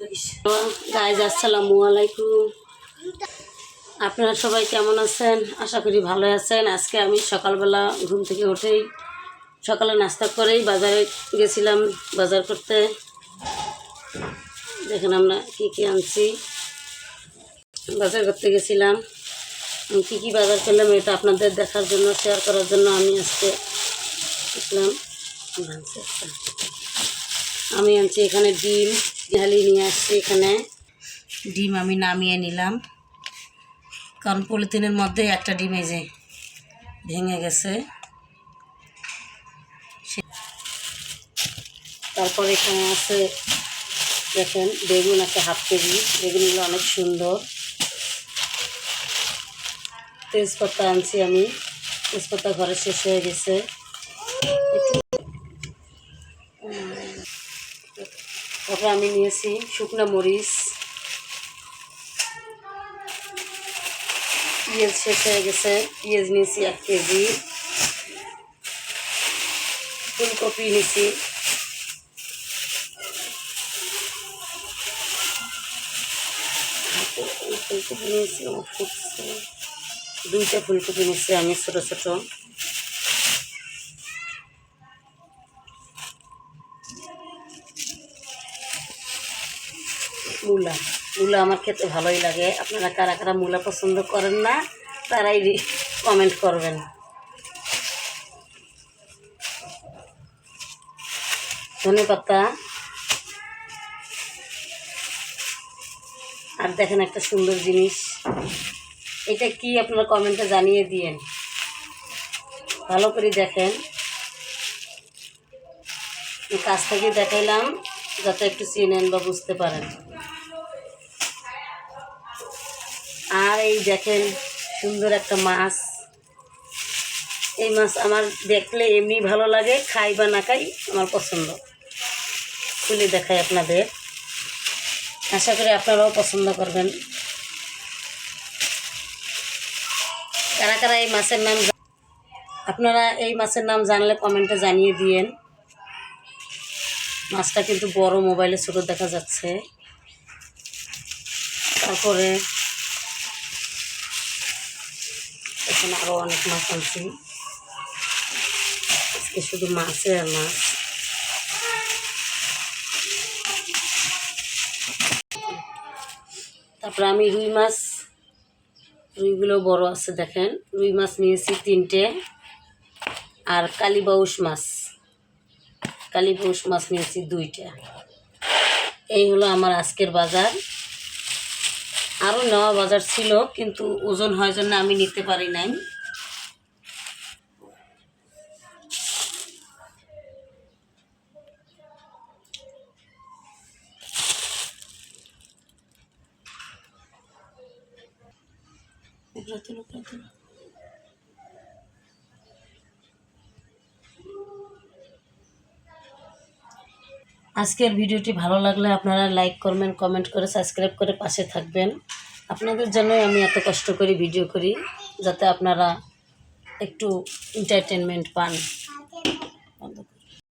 Guys আসসালামু আলাইকুম। আপনারা সবাই কেমন আছেন? আশা করি ভালো আছেন। আজকে আমি সকালবেলা ঘুম থেকে উঠেই সকালে নাস্তা করেই বাজারে গেছিলাম বাজার করতে। দেখেন আমরা কী কী আনছি। বাজার করতে গেছিলাম। আমি কী কী বাজার করলাম এটা আপনাদের দেখার জন্য শেয়ার করার জন্য আমি আজকে দেখলাম। আমি আনছি এখানে ডিম ঢালি নিয়ে আসছি এখানে। ডিম আমি নামিয়ে নিলাম। কারণ পলিথিনের মধ্যে একটা ডিম এই যে ভেঙে গেছে। তারপর এখানে আছে দেখেন বেগুন আছে হাফ কেজি। বেগুনগুলো অনেক সুন্দর। তেজপাতা আনছি আমি। তেজপাতা ঘরে শেষ হয়ে গেছে। তারপরে আমি নিয়েছি শুকনো মরিচ। পেঁয়াজ শেষ হয়ে গেছে, পেঁয়াজ নিয়েছি এক কেজি। ফুলকপি নিয়েছি। ফুলকপি নিয়েছি দুইটা ফুলকপি নিয়েছি আমি ছোটো ছোটো। মূলা। মূলা আমার খেতে ভালোই লাগে। আপনারা কারা কারা মূলা পছন্দ করেন না, তারাই কমেন্ট করবেন। ধনে পাতা। আর দেখেন একটা সুন্দর জিনিস। এটা কি আপনারা কমেন্টে জানিয়ে দিয়েন। ভালো করে দেখেন। কাছ থেকে দেখাইলাম, যাতে একটু চিনেন বা বুঝতে পারেন। আর এই দেখেন, সুন্দর একটা মাছ। এই মাছ আমার দেখলে এমনি ভালো লাগে, খাই বা না খাই আমার পছন্দ। খুলে দেখাই আপনাদের। আশা করি আপনারাও পছন্দ করবেন। কারা কারা এই মাছের নাম আপনারা এই মাছের নাম জানলে কমেন্টে জানিয়ে দিয়েন। মাছটা কিন্তু বড় মোবাইলে ছোট দেখা যাচ্ছে। তারপরে এখানে আরও অনেক মাছ আনছি। আজকে শুধু মাছে আর মাছ। তারপরে আমি রুই মাছ। রুইগুলো বড় আছে দেখেন। রুই মাছ নিয়েছি তিনটে। আর কালীবাউস মাছ। কালীবাউস মাছ নিয়েছি দুইটা। এই হলো আমার আজকের বাজার। আরও নেওয়া বাজার ছিল, কিন্তু ওজন হয় জন্য আমি নিতে পারি নাই। আজকের ভিডিওটি ভালো লাগলে আপনারা লাইক করবেন কমেন্ট করে সাবস্ক্রাইব করে পাশে থাকবেন আপনাদের জন্যই আমি এত কষ্ট করে ভিডিও করি যাতে আপনারা একটু এন্টারটেনমেন্ট পান।